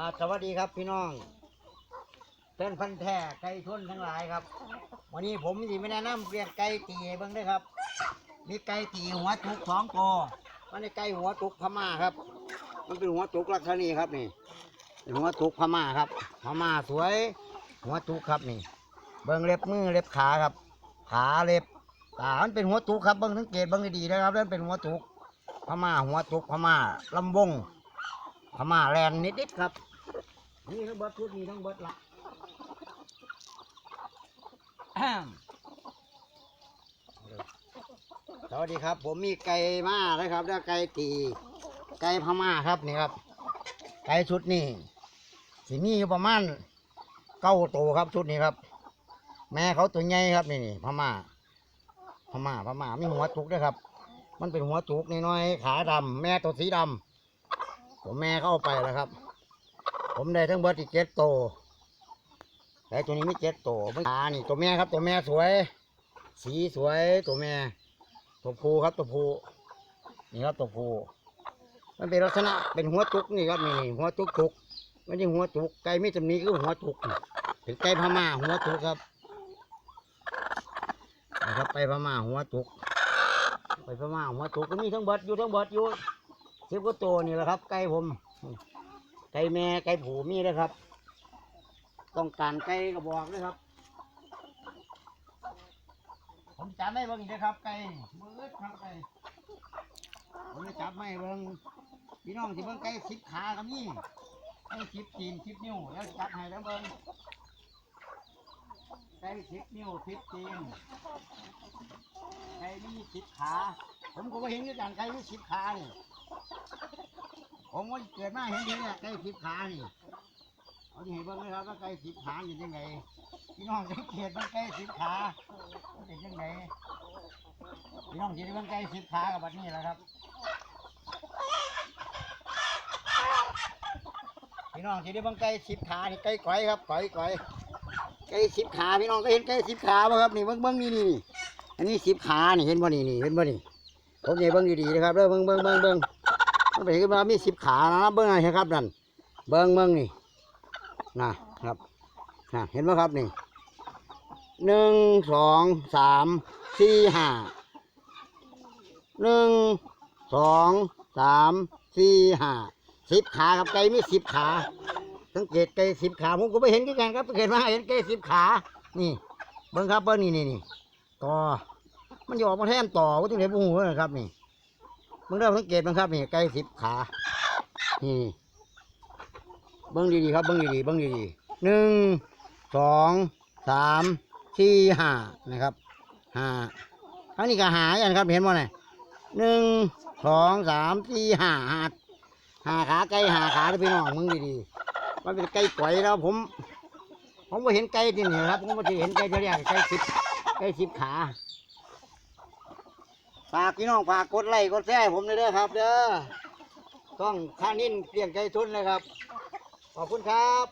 สวัสดีครับพี่น้องเพื่อนพันธุ์แท้ไก่ชนทั้งหลายครับ วันนี้ผมสิไม่แนะนำเรียกไก่ตีให้เบิ่งด้วยครับ มีไก่ตีหัวจุกสองตัวมันในไก่หัวจุกพม่าครับ มันเป็นหัวจุกลักษณีครับนี่เป็นหัวจุกพม่าครับพม่าสวย หัวจุกครับนี่ เบิ่งเล็บมือเล็บขาครับ ขาเล็บตามันเป็นหัวจุกครับเบิ่งสังเกตเบิ่งดีๆนะครับนั่นเป็นหัวจุกพม่าหัวจุกพม่าลำวงพม่าแลนนิดๆครับ นี่ทั้งเบิดชุดนี้ทั้งเบิดละแอมสวัสดีครับ ผมมีไก่มาแล้วครับ แล้วไก่ตี ไก่พม่าครับนี่ครับ ไก่ชุดนี้ที่มีอยู่ประมาณเก้าตัวครับชุดนี้ครับ แม่เขาตัวใหญ่ครับนี่นี่พม่า พม่าพม่ามีหัวจุกด้วยครับ มันเป็นหัวจุกน้อยๆขาดำแม่ตัวสีดำผมแม่เข้าไปแล้วครับ ผมได้ทั้งเบิร์ดอีกเจ็ดโตแต่ตัวนี้ไม่เจ็ดโตวมันขานี่ตัวแม่ครับ ตัวแม่สวย สีสวยตัวแม่ ตัวผู้ครับตัวผู้นี่ครับตัวผู้มันเป็นลักษณะเป็นหัวจุกนี่ครับนี่หัวจุกจุกไม่ใช่หัวจุกไก่ไม่จำนี้คือหัวจุกนี่เป็นไก่พม่าหัวจุกครับนะครับไปพม่าหัวจุก ไปพม่าหัวจุกก็มีทั้งเบิดอยู่ทั้งเบิดอยู่สิบกว่าตัวนี่แหละครับไก่ผม ไก่แม่ไก่ผูมีนะครับ ต้องการไก่กระบอกนะครับ ผมจับไม่เบิ่งนะครับ ไก่มือครับไก่ผมจะจับไม่เบิ่งพี่น้องที่เบิ่งไก่สิบขากับนี่ไก่สิบตีนสิบนิ้วแล้วจับให้แล้วเบิ่งไก่สิบนิ้วสิบตีนไก่มีสิบขา ผมก็เห็นด้วยกันไก่มีสิบขาเนี่ย ผมว่าเกิดมาเห็นทีเนี่ยไก่สิบขานี่เอาที่เห็นบ้างเลยครับว่าไก่สิบขาอยู่ยังไงพี่น้องสังเกตว่าไก่สิบขาเป็นยังไงพี่น้องที่ได้บ้างไก่สิบขากับแบบนี้แหละครับพี่น้องที่ได้บ้างไก่สิบขานี่ไก่ก๋อยครับก๋อยก๋อยไก่สิบขาพี่น้องก็เห็นไก่สิบขาบ่ะครับนี่เบิ้งเบิ้งนี่นี่นี่อันนี้สิบขานี่เห็นบ่นี่นี่เห็นบ่นี่ผมเนี่ยเบิ้งดีๆนะครับเด้อเบิ้งเบิ้งเบิ้งเบิ้ง มันเป็นขึ้นมามีสิบขานะเบิ้งอะไรครับนั่นเบิ้งเบิ้งนี่นะครับนะเห็นไหมครับนี่หนึ่งสองสามสี่ห้าหนึ่งสองสามสี่ห้าสิบขาครับไก่มีสิบขาสังเกตไก่สิบขาผมก็ไม่เห็นกันครับเห็นมาเห็นไก่สิบขานี่เบิ้งครับเบิ้งนี่นี่นี่ต่อมันจะออกมาแทนต่อว่าที่ไหนบุ้งหัวนะครับนี่ มึงเริ่มสังเกตบ้งครับนี่ไก่สิบขานี่เบิ้งดีๆครับเบิ้งดีๆเบิ้งดีๆหนึ่งสองสามสี่ห้านะครับห้าอันนี้ก็หาอย่างครับเห็นมั้ยเนี่ยหนึ่งสองสามสี่ห้าหาหาขาไก่หาขาเด้อพี่น้องมึงดีๆมันเป็นไก่ก๋วยแล้วผม ผมไม่เห็นไก่ที่นี่ครับผมไม่เห็นไก่ที่เรียกไก่สิบไก่สิบขา ฝากพี่น้องฝากกดไลค์กดแชร์ผมด้วยเด้อครับ เด้อต้องข้านินเปลี่ยนใจทุนเลยครับ ขอบคุณครับ